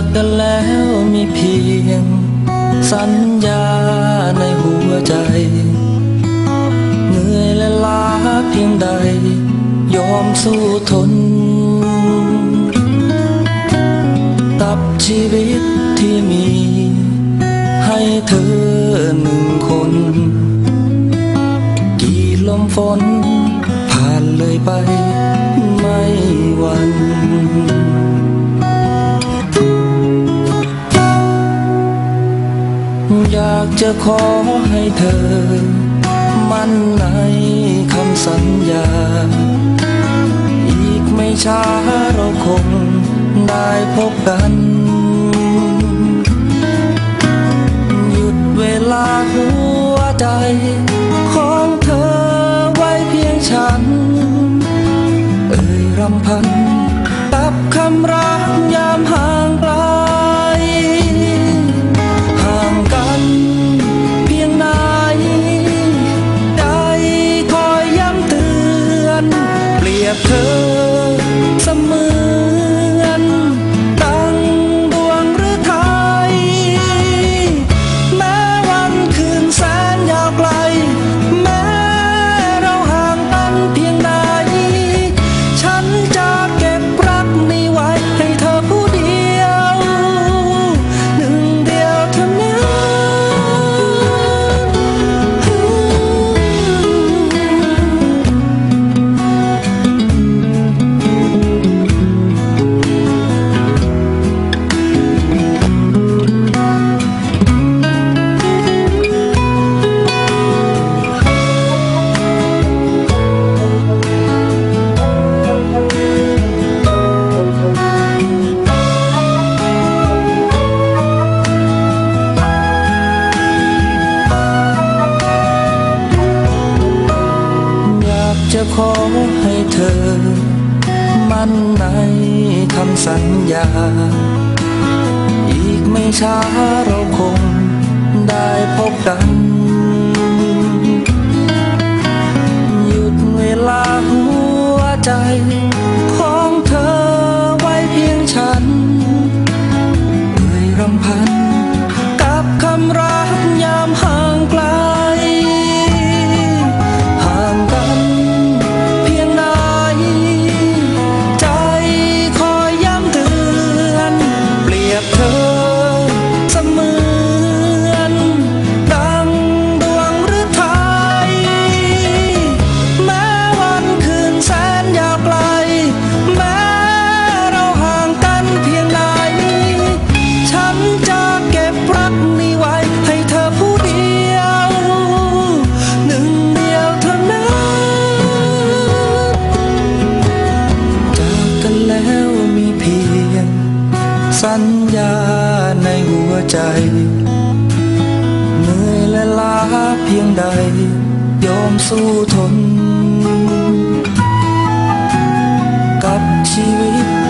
จากกันแล้วมีเพียง สัญญาในหัวใจ เหนื่อยและลาเพียงใด ยอมสู้ทน ตับชีวิตที่มี ให้เธอหนึ่งคน กี่ลมฝนผ่านเลยไป อยากจะขอให้เธอ มั่นในคำสัญญา อีกไม่ช้าเราคงได้พบกัน หยุดเวลาหัวใจ ของเธอไว้เพียงฉัน เอ่ยรำพัน เจะขอให้เธอ มั่นในคำสัญญา อีกไม่ช้าเราคงได้พบกัน หยุดเวลาหัวใจของเธอไว้เพียงฉันเอ่ยรำพัน ใจเหนื่อยและล้าเพียงใด ยอมสู้ทน กับชีวิต